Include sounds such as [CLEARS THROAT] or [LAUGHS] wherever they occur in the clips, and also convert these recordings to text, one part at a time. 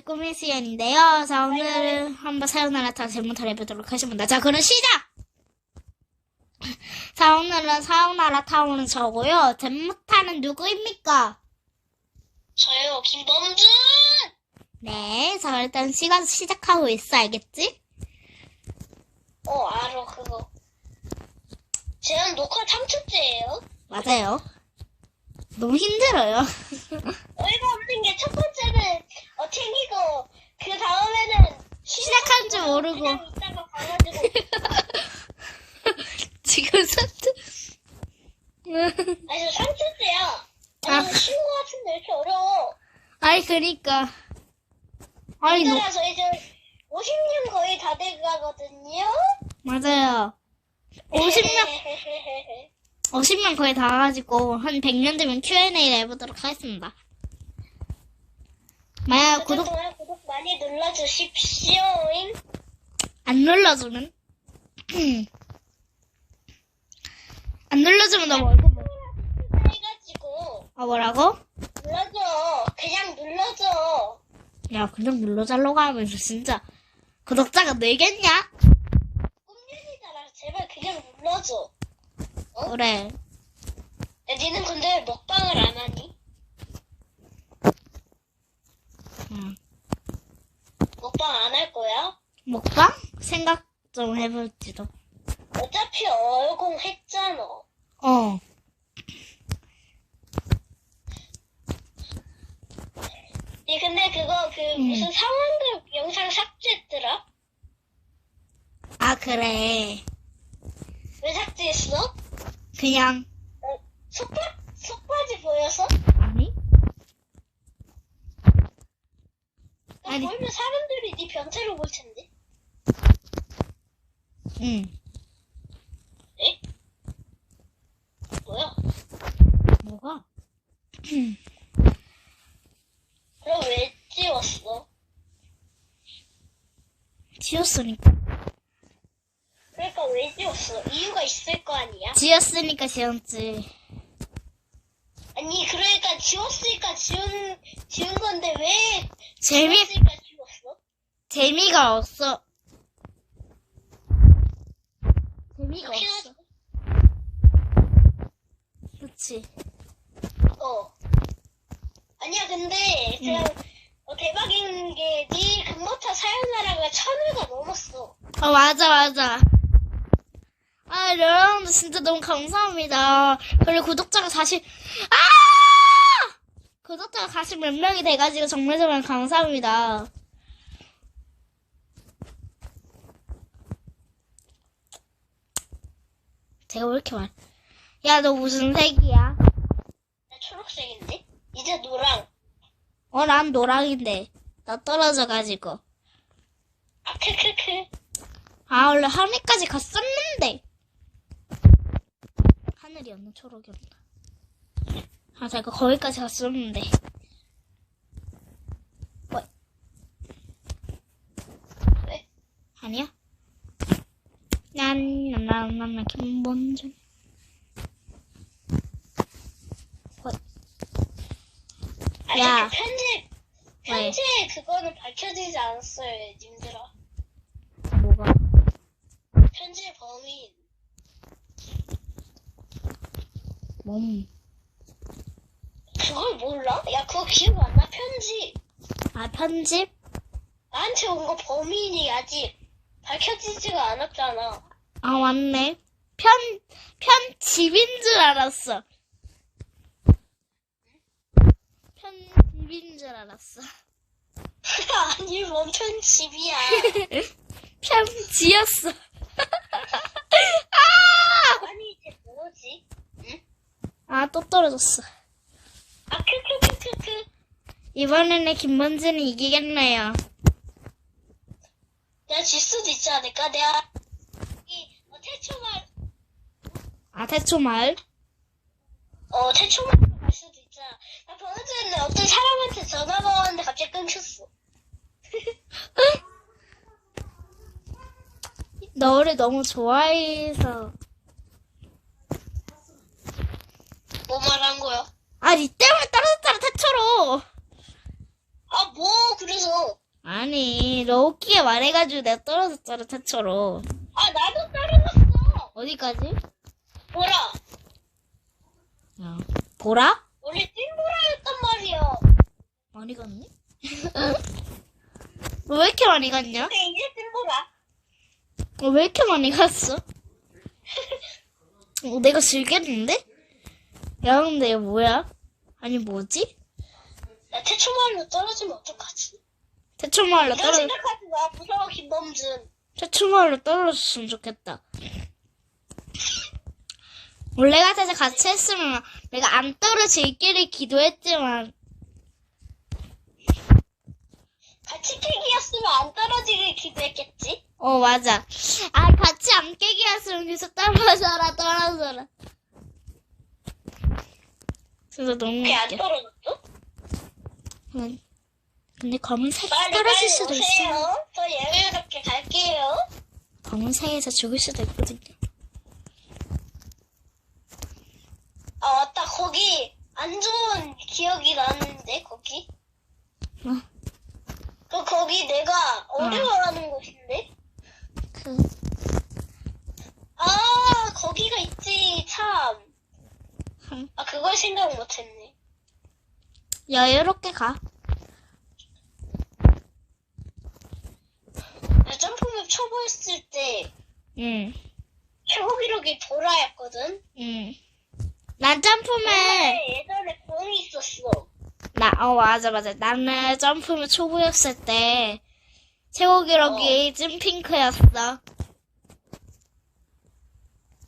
꿈의 시간인데요. 자, 오늘은 한번 사요나라 타워 제목을 해보도록 하겠습니다. 자, 그럼 시작! [LAUGHS] 자, 오늘은 사요나라 타워는 저고요. 제목타는 누구입니까? 저요, 김범준! 네, 자, 일단 시간 시작하고 있어, 알겠지? 어, 알아, 그거. 지금 녹화 3초째예요 맞아요. 너무 힘들어요. [LAUGHS] 어이가 없는 게 첫 번째는 어, 튕기고, 그 다음에는 시작한 줄 모르고. 그냥 있다가 가가지고. [LAUGHS] 지금 사트. 아니, 저 3초째야. 아. 아니, 쉬운 거 같은데 왜 이렇게 어려워? 아니, 그니까. 아니, 너, 따라서 이제 50년 거의 다 돼가거든요? 맞아요. 50명, 50명 [LAUGHS] 거의 다 와가지고, 한 100년 되면 Q&A 해보도록 하겠습니다. 만약 구독 구독, 구독 많이 눌러주십시오. 잉? 안 눌러주면? [CLEARS THROAT] 안 눌러주면 너 월급 못. 해가지고, 아, 뭐라고? 눌러줘. 그냥 눌러줘. 야, 그냥 눌러달라고 하면서 진짜 구독자가 늘겠냐? 꿈년이잖아. 제발 그냥 눌러줘. 그래. 야, 니는 근데 왜 먹방을 안 하니? 응. 먹방 안 할 거야? 먹방? 생각 좀 해볼지도. 어차피 얼공 했잖아. 어. 니 근데 그거 그 음. 무슨 상황극 영상 삭제했더라? 아, 그래. 왜 삭제했어? 그냥, 어, 속바, 속바지 보여서? 아니? 너 아니. 보면 사람들이 니 변태로 볼 텐데. 응. 에? 뭐야? 뭐가? 그럼 왜 지웠어? 지웠으니까. 그러니까 왜 지웠어? 이유가 있을 거 아니야? 지웠으니까 지웠지. 아니 그러니까 지웠으니까 지운 지운 건데 왜 재미, 지웠으니까 지웠어? 재미가 없어. 그렇긴 없어. 그치. 어. 아니야 근데 그냥 어, 대박인 게네 금모타 사연나라가 천회가 넘었어. 어, 맞아, 맞아. 아, 여러분들 진짜 너무 감사합니다. 그리고 구독자가 사실, 아! 구독자가 사실 몇 명이 돼가지고 정말 정말 감사합니다. 제가 왜 이렇게 말, 야, 너 무슨 색이야? 나 초록색인데? 이제 노랑. 어, 난 노랑인데. 나 떨어져가지고. 아 크크크. 아, 원래 하늘까지 갔었는데. 하늘이었나, 초록이었나. 아, 제가 거기까지 갔었는데. 뭐, 왜? 아니야? 난, 난, 난, 난, 난, 김범준. 야. 그 편집 편집 그거는 밝혀지지 않았어요, 님들아. 뭐가? 편집 범인. 몸. 그걸 몰라? 야 그거 기억 안 나? 편집. 아, 편집? 나한테 온 거 범인이 아직 밝혀지지가 않았잖아. 아, 맞네. 편, 편 집인 줄 알았어. 편 집인 줄 알았어. [LAUGHS] 아니 뭔 편집이야. [LAUGHS] 편 지였어. [LAUGHS] 아니 이제 뭐지? 아, 또 떨어졌어. 아 크크크크크. 이번에는 김범준이 이기겠네요. 내가 질 수도 있지 않을까? 내가 이 어, 태초말 아, 대초말. 어 태초말 갈 수도 있잖아. 나 번호 전에 어떤 사람한테 전화가 왔는데 갑자기 끊겼어. [LAUGHS] 너를 너무 좋아해서. 뭐 말한 거야? 아, 니 때문에 떨어졌잖아, 태초로. 아 뭐 그래서. 아니, 너 웃기게 말해가지고 내가 떨어졌잖아, 태초로. 아, 나도 떨어졌어. 어디까지? 보라. 야, 보라? 원래 찐보라였단 말이야. 많이 갔니? 너 [LAUGHS] 왜 이렇게 많이 갔냐? 근데 이제 찐보라. 너 왜 이렇게 많이 갔어? 어, 내가 즐겼는데? 야, 근데 이거 뭐야? 아니, 뭐지? 나 태초마을로 떨어지면 어떡하지? 태초마을로 이런 떨어, 생각하지 마. 무서워, 김범준. 태초마을로 떨어졌으면 좋겠다. 원래 같아서 같이 했으면 내가 안 떨어질기를 기도했지만, 같이 캐기였으면 안 떨어지길 기도했겠지? 어, 맞아. 아, 같이 안 깨기 했으면 계속 떨어져라, 떨어져라. 진짜 너무 그게 안 웃겨. 떨어졌어? 음. 근데 검은색이 빨리 떨어질 빨리 수도 있어. 오세요. 저 여유롭게 갈게요. 검은색에서 죽을 수도 있거든요. 아 맞다 거기 안 좋은 기억이 나는데 거기 뭐? 그 거기 내가 어려워하는 곳인데 그, 아 거기가 있지 참 아 음, 그걸 생각 못했네 여유롭게 가. 점프맵 초보 했을 때 응, 최고 기록이 보라였거든 응. 난 점프맨, 근데 예전에 공이 있었어 나, 어, 맞아, 맞아. 나는 점프맨 초보였을 때, 최고 기록이 찐핑크였어.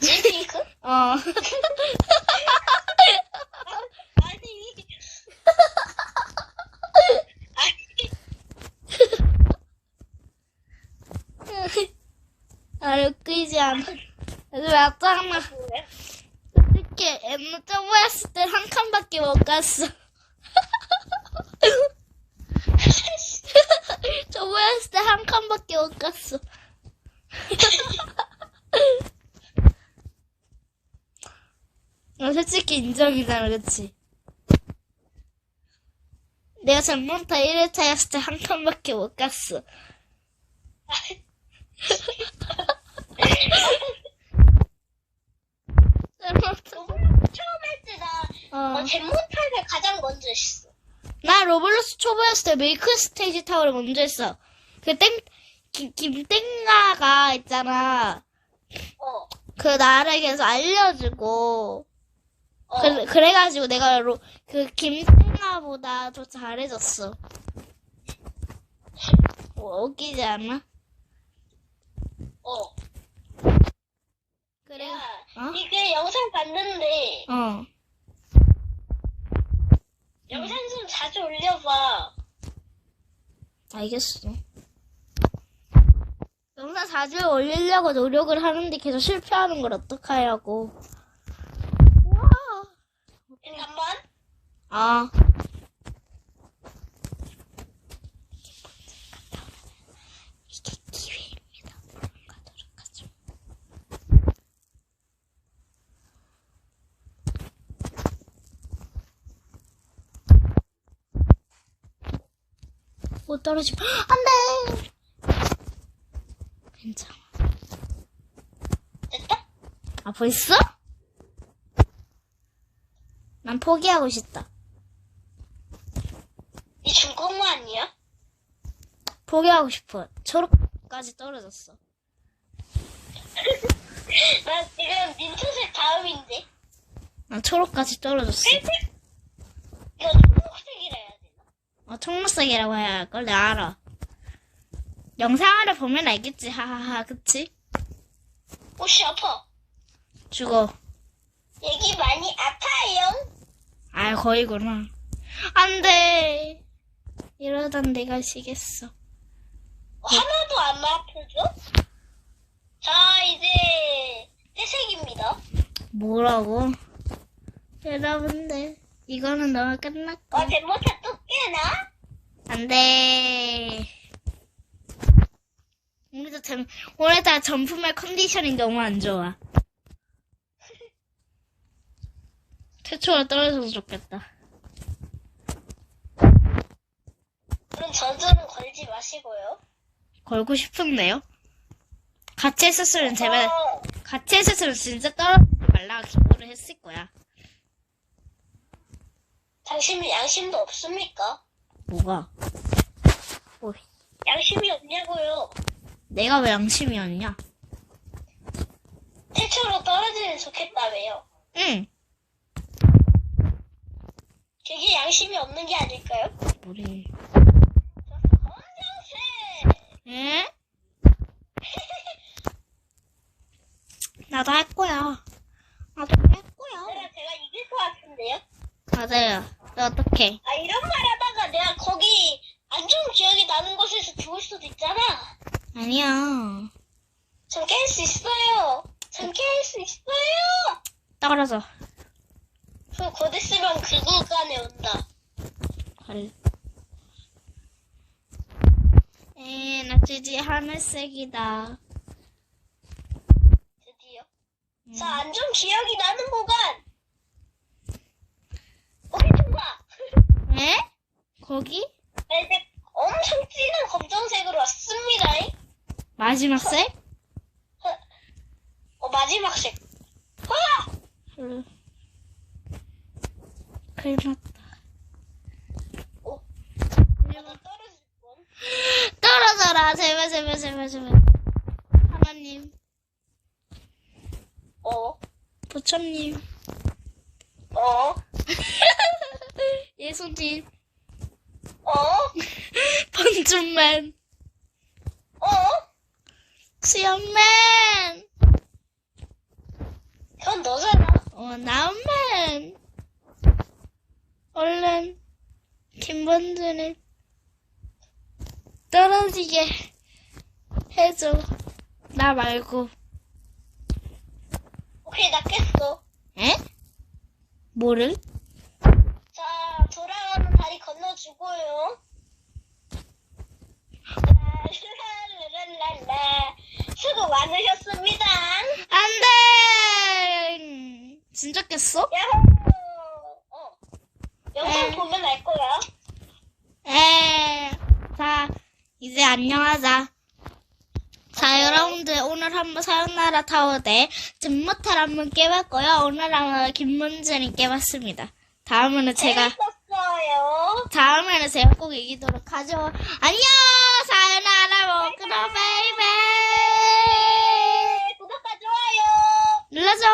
찐핑크? [LAUGHS] 어. [LAUGHS] 아니 아니 아, 웃기지 않아. 왜 짜증나. 뭐야? 솔직히, 옛날 점프했을 때 한 칸밖에 못 갔어. 점프했을 때 한 칸밖에 못 갔어. 아, 솔직히 인정이잖아, 그치? 내가 전문타 1회차였을 때 한 칸밖에 못 갔어. [LAUGHS] 전문타, 처음 할 때 나 어. 어, 젠몬타를 가장 먼저 했어. 나 로블록스 초보였을 때 밀크 스테이지 타워를 먼저 했어. 그 땡, 김, 김땡가가 있잖아. 어. 그 나를 계속 알려주고. 어. 그, 그래가지고 내가 로, 그 김땡가보다 더 잘해졌어. 뭐, 웃기지 않아? 어. 그래. 야, 어? 이게 영상 봤는데 어. 영상 좀 자주 올려봐. 알겠어. 영상 자주 올리려고 노력을 하는데 계속 실패하는 걸 어떡하냐고. 와. 잠깐만. 아. 이게 기회입니다. 가도록 하죠. 못 떨어지면 안 돼! 괜찮아. 됐다? 아, 벌써? 난 포기하고 싶다. 이 중국만 아니야? 포기하고 싶어. 초록까지 떨어졌어. [LAUGHS] 나 지금 민트색 다음인데. 난 초록까지 떨어졌어. 이거 초록색이라 해야 되나? 어, 청록색이라고 해야 할걸? 내가 알아. 영상을 보면 알겠지. 하하하, 그치? 옷이 아파. 죽어. 얘기 많이 아파요. 아, 거의구나. 안 돼. 이러단 내가 지겠어. 어, 하나도 안 아프죠? 자, 이제 회색입니다. 뭐라고? 여러분들, 이거는 너무 끝났고. 어, 젠모타 또 깨나? 안 돼. 오늘도 점, 오늘따라 점프말 컨디션이 너무 안 좋아. [LAUGHS] 최초로 떨어져서 좋겠다. 그럼 저주는 걸지 마시고요. 걸고 싶은데요? 같이 했었으면 제발, 어, 같이 했었으면 진짜 떨어지지 말라고 기도를 했을 거야. 당신은 양심도 없습니까? 뭐가? 뭐, 양심이 없냐고요. 내가 왜 양심이 없냐? 태초로 떨어지면 좋겠다며요. 응. 그게 양심이 없는 게 아닐까요? 우리. 응? [LAUGHS] 나도 할 거야. 나도 할 거야. 그래, 제가 이길 것 같은데요? 맞아요. 어떡해. 아, 이런 말 하다가 내가 거기 안 좋은 기억이 나는 곳에서 죽을 수도 있잖아. 아니야. 전 깰 수 있어요. 전 깰 수 있어요. 떨어져. 그곧 있으면 그 구간에 온다. 헐. 에, 나 드디어 하늘색이다. 드디어. 음. 자, 안 좋은 기억이 나는 구간. 오케이, 통과. 에? 거기? 네, 이제 엄청 진한 검정색으로 왔습니다. 마지막 색? 어, 마지막 색. 와! 헐. 큰일 났다. 어, 나 떨어질 뻔. 떨어져라. 제발, 제발, 제발, 제발. 하나님, 어, 부처님, 어, [LAUGHS] 예수님, 어, 번준맨, 어? 수연맨, 그건 너잖아. 어, 나맨. 얼른, 김번준을 떨어지게 해줘. 나 말고. 오케이, 나 깼어. 에? 뭐를? 건너주고요. 랄랄랄랄라. 수고 많으셨습니다. 안 돼! 진짜 깼어? 야호! 어. 영상 네. 보면 알 거야. 에. 자, 이제 안녕하자. 자, 여러분들, 오늘 한번 사요나라 타워 대 잼모탈 한번 깨봤고요. 오늘은 김문준이 깨봤습니다. 다음에는 제가, 재밌었어요. 다음에는 제가 꼭 이기도록 하죠. 안녕! 사요나라 먹으러 베이베! 구독과 좋아요. 눌러줘!